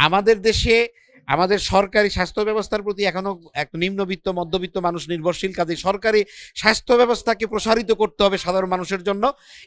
আমাদের দেশে আমাদের সরকারি স্বাস্থ্য ব্যবস্থার প্রতি এখনও এক নিম্নবিত্ত, মধ্যবিত্ত মানুষ নির্ভরশীল কাজে সরকারি স্বাস্থ্য ব্যবস্থাকে প্রসারিত করতে হবে সাধারণ মানুষের জন্য।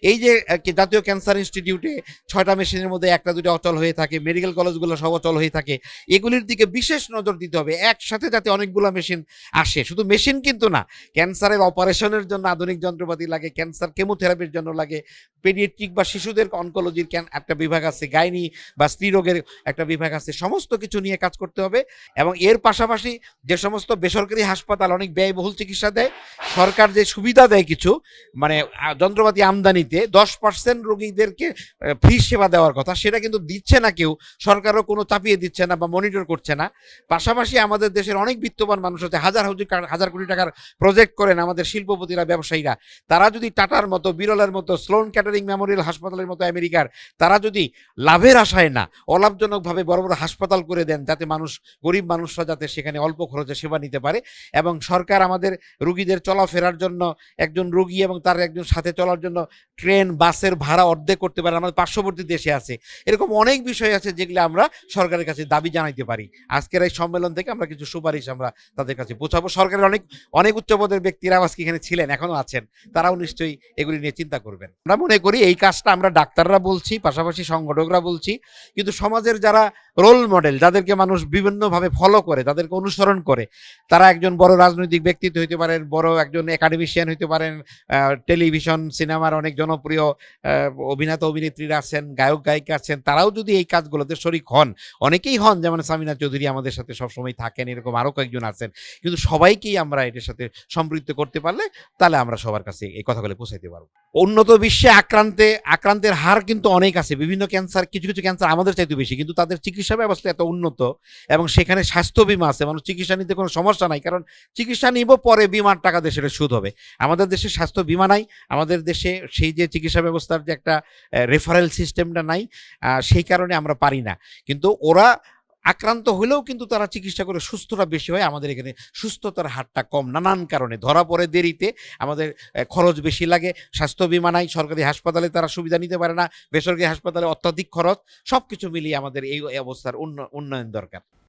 এই যে জাতীয় ক্যান্সার ইনস্টিটিউটে ছয়টা মেশিনের মধ্যে একটা দুটো অচল হয়ে থাকে, মেডিকেল কলেজগুলো সব অচল হয়ে থাকে, এগুলির দিকে বিশেষ নজর দিতে হবে, একসাথে যাতে অনেকগুলো মেশিন আসে। শুধু মেশিন কিন্তু না, ক্যান্সারের অপারেশনের জন্য আধুনিক যন্ত্রপাতি লাগে, ক্যান্সার কেমোথেরাপির জন্য লাগে, পেডিয়াট্রিক বা শিশুদের অনকোলজির একটা বিভাগ আছে, গাইনি বা স্ত্রীরোগের একটা বিভাগ আছে, সমস্ত কিছু নিয়ে কাজ করতে হবে এবং এর পাশাপাশি যে সমস্ত বেসরকারি হাসপাতাল অনেক ব্যয়বহুল চিকিৎসা দেয়, সরকার যে সুবিধা দেয় কিছু মানে যন্ত্রপাতি আমদানিতে দশ পার্সেন্ট রোগীদেরকে ফ্রি সেবা দেওয়ার কথা, সেটা কিন্তু দিচ্ছে না কেউ, সরকারও কোনো চাপিয়ে দিচ্ছে না বা মনিটর করছে না। পাশাপাশি আমাদের দেশের অনেক বিত্তবান মানুষ আছে, হাজার হাজার হাজার কোটি টাকার প্রজেক্ট করেন আমাদের শিল্পপতিরা, ব্যবসায়ীরা। তারা যদি টাটার মতো, বিরলের মতো স্লোন ক্যাটারিং মেমোরিয়াল হাসপাতালের মতো আমেরিকার, তারা যদি লাভের আশায় না, অলাভজনকভাবে বড় বড় হাসপাতাল করে দেন, যাতে মানুষ, গরিব মানুষরা যাতে সেখানে অল্প খরচে সেবা নিতে পারে এবং সরকার আমাদের রুগীদের চলাফেরার জন্য একজন রুগী এবং তার একজন সাথে চলার জন্য ট্রেন, বাসের ভাড়া অর্ধেক করতে পারে, আমাদের পার্শ্ববর্তী দেশে আছে। এরকম অনেক বিষয় আছে যেগুলো আমরা সরকারের কাছে দাবি জানাইতে পারি। আজকের এই সম্মেলন থেকে আমরা কিছু সুপারিশ আমরা তাদের কাছে পৌঁছাবো। সরকারের অনেক অনেক উচ্চপদের ব্যক্তিরা আজকে এখানে ছিলেন, এখনও আছেন। তারাও নিশ্চয়ই এগুলি নিয়ে চিন্তা করবেন। আমরা মনে করি এই কাজটা আমরা ডাক্তাররা বলছি, পাশাপাশি সংগঠকরা বলছি। কিন্তু সমাজের যারা রোল মডেল যাদেরকে মানুষ বিভিন্নভাবে ফলো করে, তাদেরকে অনুসরণ করে। তারা একজন বড় রাজনৈতিক ব্যক্তিত্ব হইতে পারেন, বড় একজন একাডেমিশিয়ান হইতে পারেন টেলিভিশন সিনেমার অনেক জনপ্রিয় অভিনেতা অভিনেত্রীরা আছেন, গায়ক গায়িকা আছেন, তারাও যদি এই কাজগুলোতে শরিক হন, অনেকেই হন যেমন সামিনা চৌধুরী আমাদের সাথে সবসময় থাকেন, এরকম আরও কয়েকজন আছেন। কিন্তু সবাইকেই আমরা এটার সাথে সম্পৃক্ত করতে পারলে তাহলে আমরা সবার কাছে এই কথাগুলো পৌঁছাইতে পারব। উন্নত বিশ্বে আক্রান্তে, আক্রান্তের হার কিন্তু অনেক আছে। বিভিন্ন ক্যান্সার কিছু কিছু ক্যান্সার আমাদের চাইতে বেশি, কিন্তু তাদের চিকিৎসা ব্যবস্থা এত উন্নত এবং সেখানে স্বাস্থ্য বিমা আছে। মানুষ চিকিৎসা নিতে কোনো সমস্যা নাই, কারণ চিকিৎসা নিব পরে বিমার টাকা সেটা সুদ হবে। আমাদের দেশে স্বাস্থ্য বিমা নাই, আমাদের দেশে সেই যে চিকিৎসা ব্যবস্থার যে একটা রেফারেল সিস্টেমটা নাই সেই কারণে আমরা পারি না। কিন্তু ওরা আক্রান্ত হলেও কিন্তু তারা চিকিৎসা করে সুস্থটা বেশি হয়। আমাদের এখানে সুস্থতার হারটা কম। নানান কারণে। ধরা পড়ে দেরিতে, আমাদের খরচ বেশি লাগে। স্বাস্থ্য বিমা নাই, সরকারি হাসপাতালে তারা সুবিধা নিতে পারে না। বেসরকারি হাসপাতালে অত্যাধিক খরচ। সব কিছু মিলিয়ে আমাদের এই অবস্থার উন্ন- উন্নয়ন দরকার।